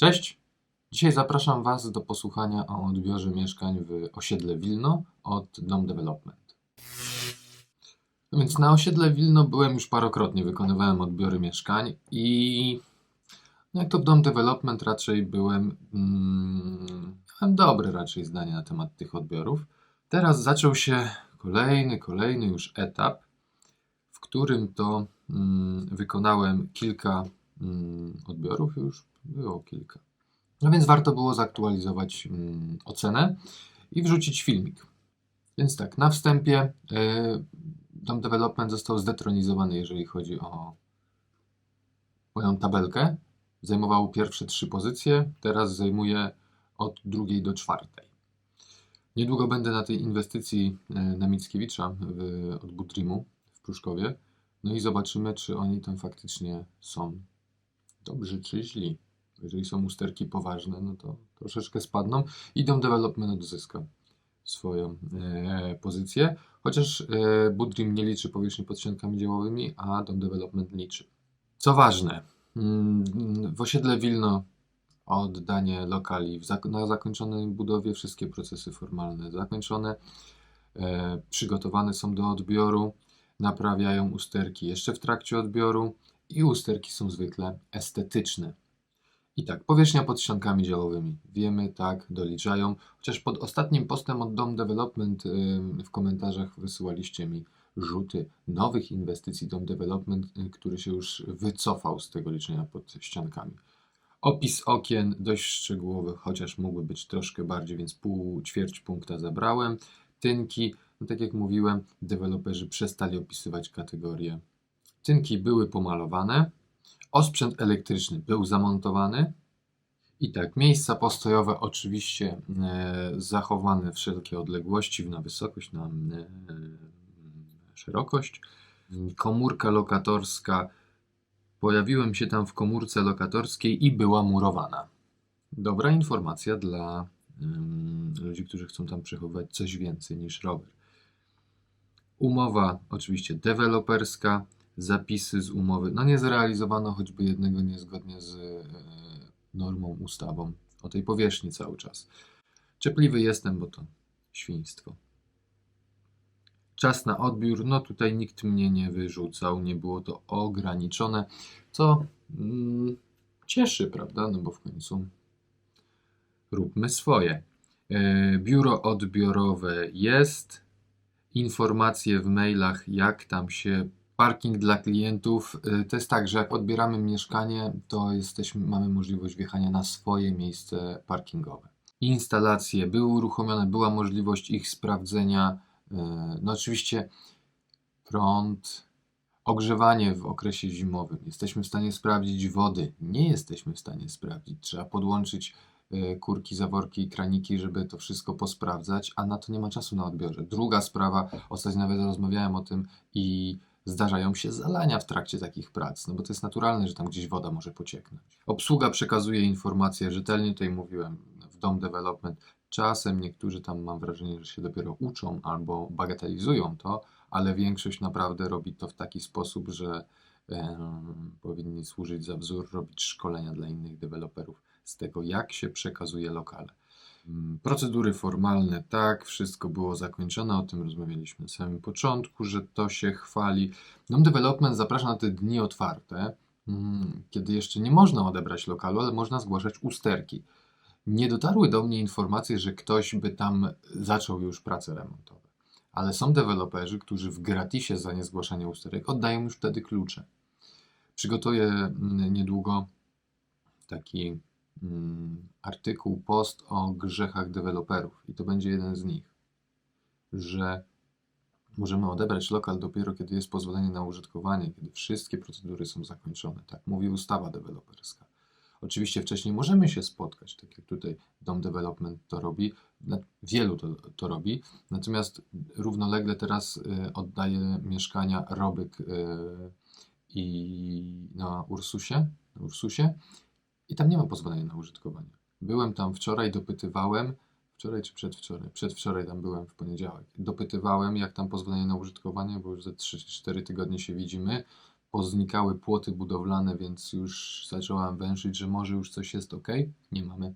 Cześć! Dzisiaj zapraszam Was do posłuchania o odbiorze mieszkań w osiedle Wilno od Dom Development. No więc na osiedle Wilno byłem już parokrotnie, wykonywałem odbiory mieszkań i no jak to Dom Development raczej byłem, mm, miałem dobre raczej zdanie na temat tych odbiorów. Teraz zaczął się kolejny, kolejny już etap, w którym to mm, wykonałem kilka mm, odbiorów, już było kilka. No więc warto było zaktualizować mm, ocenę i wrzucić filmik. Więc tak, na wstępie y, Dom Development został zdetronizowany, jeżeli chodzi o moją tabelkę. Zajmowało pierwsze trzy pozycje, teraz zajmuje od drugiej do czwartej. Niedługo będę na tej inwestycji y, na Mickiewicza od Budrimu w Pruszkowie. No i zobaczymy, czy oni tam faktycznie są dobrzy czy źli. Jeżeli są usterki poważne, no to troszeczkę spadną i Dom Development odzyska swoją e, pozycję. Chociaż e, Budrim nie liczy powierzchni pod ściankami działowymi, a Dom Development liczy. Co ważne, mm, w osiedle Wilno oddanie lokali na zakończonej budowie, wszystkie procesy formalne zakończone, e, przygotowane są do odbioru, naprawiają usterki jeszcze w trakcie odbioru i usterki są zwykle estetyczne. I tak, powierzchnia pod ściankami działowymi. Wiemy, tak, doliczają. Chociaż pod ostatnim postem od Dom Development ym, w komentarzach wysyłaliście mi rzuty nowych inwestycji Dom Development, y, który się już wycofał z tego liczenia pod ściankami. Opis okien dość szczegółowy, chociaż mógłby być troszkę bardziej, więc pół, ćwierć punkta zabrałem. Tynki, no tak jak mówiłem, deweloperzy przestali opisywać kategorie. Tynki były pomalowane, Osprzęt elektryczny był zamontowany. I tak, miejsca postojowe oczywiście e, zachowane wszelkie odległości na wysokość, na e, szerokość. Komórka lokatorska. Pojawiłem się tam w komórce lokatorskiej i była murowana. Dobra informacja dla ludzi, którzy chcą tam przechowywać coś więcej niż rower. Umowa oczywiście deweloperska zapisy z umowy. No nie zrealizowano choćby jednego niezgodnie z e, normą, ustawą o tej powierzchni cały czas. Czepliwy jestem, bo to świństwo. Czas na odbiór, no tutaj nikt mnie nie wyrzucał, nie było to ograniczone, co mm, cieszy, prawda? No bo w końcu róbmy swoje. E, biuro odbiorowe jest, informacje w mailach, jak tam się Parking dla klientów y, to jest tak, że jak odbieramy mieszkanie, to jesteśmy, mamy możliwość wjechania na swoje miejsce parkingowe. Instalacje były uruchomione, była możliwość ich sprawdzenia. Y, no oczywiście prąd, ogrzewanie w okresie zimowym. Jesteśmy w stanie sprawdzić wody. Nie jesteśmy w stanie sprawdzić. Trzeba podłączyć y, kurki, zaworki i kraniki, żeby to wszystko posprawdzać, a na to nie ma czasu na odbiorze. Druga sprawa, ostatnio nawet rozmawiałem o tym i zdarzają się zalania w trakcie takich prac, no bo to jest naturalne, że tam gdzieś woda może pocieknąć. Obsługa przekazuje informacje rzetelnie, tutaj mówiłem, w Dom Development. Czasem niektórzy tam mam wrażenie, że się dopiero uczą albo bagatelizują to, ale większość naprawdę robi to w taki sposób, że e, powinni służyć za wzór, robić szkolenia dla innych deweloperów z tego, jak się przekazuje lokale. Mm, procedury formalne, tak, wszystko było zakończone, o tym rozmawialiśmy na samym początku, że to się chwali. Dom Development zaprasza na te dni otwarte, mm, kiedy jeszcze nie można odebrać lokalu, ale można zgłaszać usterki. Nie dotarły do mnie informacje, że ktoś by tam zaczął już prace remontowe, ale są deweloperzy, którzy w gratisie za niezgłaszanie usterek oddają już wtedy klucze. Przygotuję mm, niedługo taki artykuł, post o grzechach deweloperów i to będzie jeden z nich, że możemy odebrać lokal dopiero kiedy jest pozwolenie na użytkowanie, kiedy wszystkie procedury są zakończone. Tak mówi ustawa deweloperska. Oczywiście wcześniej możemy się spotkać, tak jak tutaj Dom Development to robi, wielu to, to robi, natomiast równolegle teraz y, oddaje mieszkania Robyk y, i na Ursusie, Ursusie i tam nie ma pozwolenia na użytkowanie. Byłem tam wczoraj, dopytywałem, wczoraj czy przedwczoraj, przedwczoraj tam byłem w poniedziałek. Dopytywałem, jak tam pozwolenie na użytkowanie, bo już za 3-4 tygodnie się widzimy. poznikały płoty budowlane, więc już zacząłem węszyć, że może już coś jest ok. Nie mamy.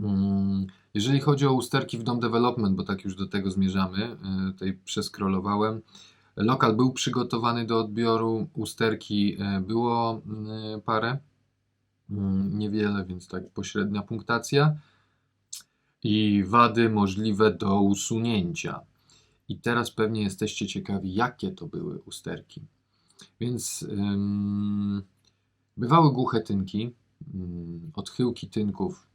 Mm, Jeżeli chodzi o usterki w Dom Development, bo tak już do tego zmierzamy, y, tutaj przeskrolowałem. Lokal był przygotowany do odbioru, usterki y, było y, parę, niewiele, więc tak pośrednia punktacja. I wady możliwe do usunięcia. I teraz pewnie jesteście ciekawi, jakie to były usterki. Więc ym, bywały głuche tynki, ym, odchyłki tynków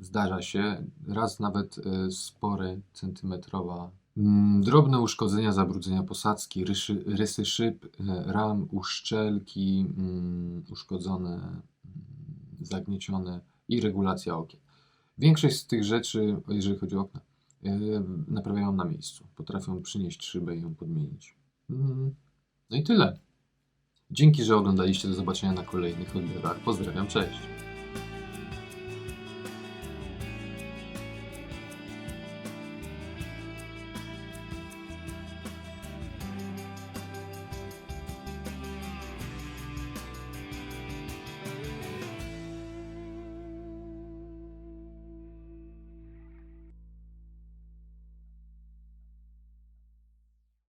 zdarza się, raz nawet y, spory, centymetrowa. Ym, drobne uszkodzenia, zabrudzenia posadzki, ryszy, rysy szyb, y, ram, uszczelki, uszkodzone, zagniecione i regulacja okien. Większość z tych rzeczy, jeżeli chodzi o okna, y, naprawiają na miejscu. Potrafią przynieść szybę i ją podmienić. Mm, No i tyle. Dzięki, że oglądaliście. Do zobaczenia na kolejnych odbiorach. Pozdrawiam, cześć.